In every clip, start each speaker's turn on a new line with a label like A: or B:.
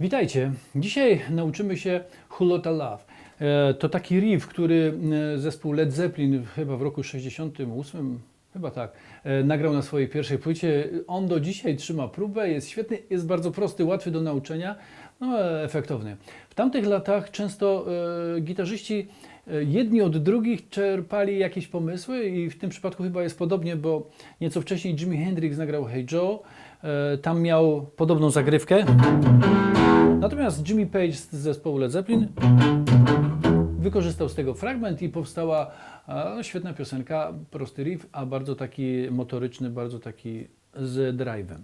A: Witajcie. Dzisiaj nauczymy się Hulota Love. To taki riff, który e, zespół Led Zeppelin chyba w roku 68, chyba tak, e, nagrał na swojej pierwszej płycie. On do dzisiaj trzyma próbę, jest świetny, jest bardzo prosty, łatwy do nauczenia, no e, efektowny. W tamtych latach często gitarzyści jedni od drugich czerpali jakieś pomysły i w tym przypadku chyba jest podobnie, bo nieco wcześniej Jimi Hendrix nagrał Hey Joe, tam miał podobną zagrywkę. Natomiast Jimmy Page z zespołu Led Zeppelin wykorzystał z tego fragment i powstała świetna piosenka, prosty riff, a bardzo taki motoryczny, bardzo taki z drive'em.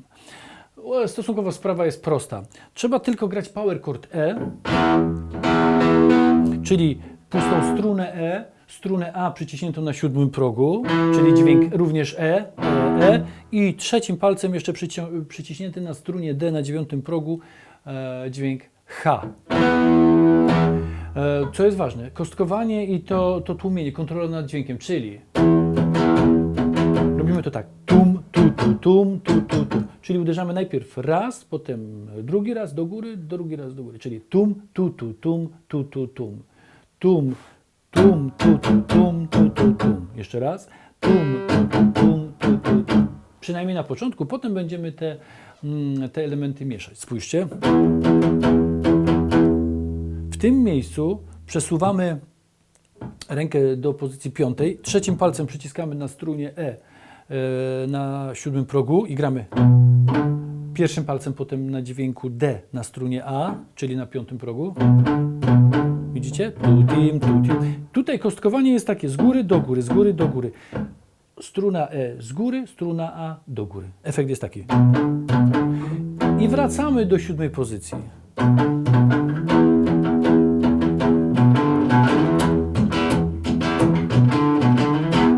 A: Stosunkowo sprawa jest prosta. Trzeba tylko grać power chord E, czyli pustą strunę E, strunę A przyciśniętą na siódmym progu, czyli dźwięk również E, E, E i trzecim palcem jeszcze przyci- przyciśnięty na strunie D na dziewiątym progu dźwięk H. E, Co jest ważne, kostkowanie i to, to tłumienie, kontrola nad dźwiękiem, czyli robimy to tak, tum, tu, tu, tum, tu, tu, tum. Czyli uderzamy najpierw raz, potem drugi raz do góry, drugi raz do góry, czyli tum, tu, tu, tum, tu, tu, tum. Tum, tum, tu, tu, tum, tu, tu, tum. Jeszcze raz, tum, tu, tu, tum, tu, tu, tum. Przynajmniej na początku, potem będziemy te, mm, te elementy mieszać. Spójrzcie. W tym miejscu przesuwamy rękę do pozycji piątej, trzecim palcem przyciskamy na strunie E, e na siódmym progu i gramy pierwszym palcem potem na dźwięku D na strunie A, czyli na piątym progu. Widzicie? Tutim, tutim. Tutaj kostkowanie jest takie z góry do góry, z góry do góry. Struna E z góry, struna A do góry. Efekt jest taki. I wracamy do siódmej pozycji.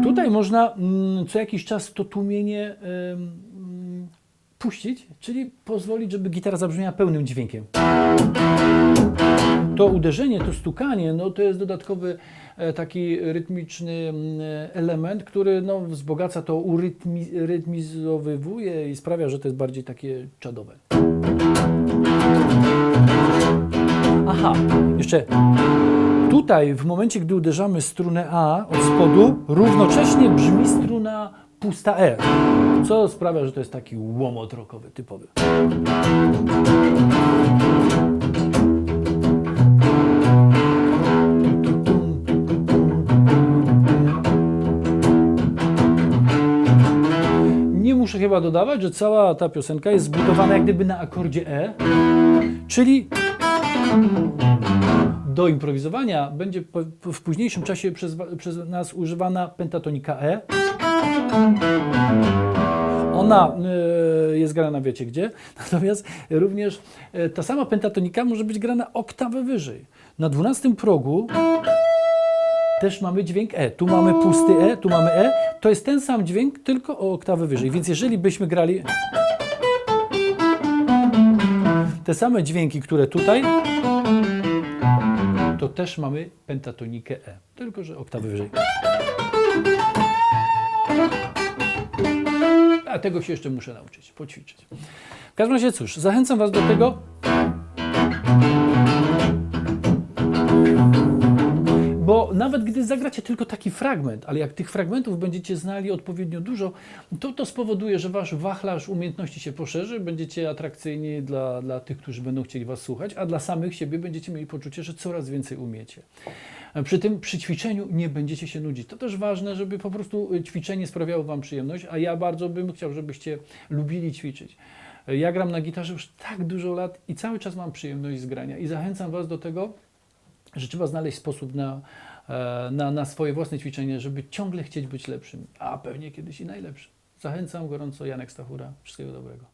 A: Tutaj można mm, co jakiś czas to tłumienie mm, puścić, czyli pozwolić, żeby gitara zabrzmiała pełnym dźwiękiem. To uderzenie, to stukanie, no to jest dodatkowy e, taki rytmiczny mm, element, który no, wzbogaca to, urytmizowywuje i sprawia, że to jest bardziej takie czadowe. Aha, jeszcze tutaj w momencie, gdy uderzamy strunę A od spodu, równocześnie brzmi struna pusta E, co sprawia, że to jest taki łomot rockowy typowy. Muszę chyba dodawać, że cała ta piosenka jest zbudowana jak gdyby na akordzie E, czyli do improwizowania będzie w późniejszym czasie przez, przez nas używana pentatonika E. Ona e, jest grana wiecie gdzie, natomiast również e, ta sama pentatonika może być grana oktawę wyżej. Na 12 progu też mamy dźwięk E. Tu mamy pusty E, tu mamy E. To jest ten sam dźwięk, tylko o oktawę wyżej. Więc jeżeli byśmy grali te same dźwięki, które tutaj, to też mamy pentatonikę E, tylko że oktawy wyżej. A tego się jeszcze muszę nauczyć, poćwiczyć. W każdym razie cóż, zachęcam Was do tego, nawet gdy zagracie tylko taki fragment, ale jak tych fragmentów będziecie znali odpowiednio dużo, to to spowoduje, że wasz wachlarz umiejętności się poszerzy, będziecie atrakcyjni dla, dla tych, którzy będą chcieli was słuchać, a dla samych siebie będziecie mieli poczucie, że coraz więcej umiecie. Przy tym przy ćwiczeniu nie będziecie się nudzić. To też ważne, żeby po prostu ćwiczenie sprawiało wam przyjemność, a ja bardzo bym chciał, żebyście lubili ćwiczyć. Ja gram na gitarze już tak dużo lat i cały czas mam przyjemność z grania i zachęcam was do tego, że trzeba znaleźć sposób na, e, na, na swoje własne ćwiczenie, żeby ciągle chcieć być lepszym, a pewnie kiedyś i najlepszym. Zachęcam gorąco, Janek Stachura. Wszystkiego dobrego.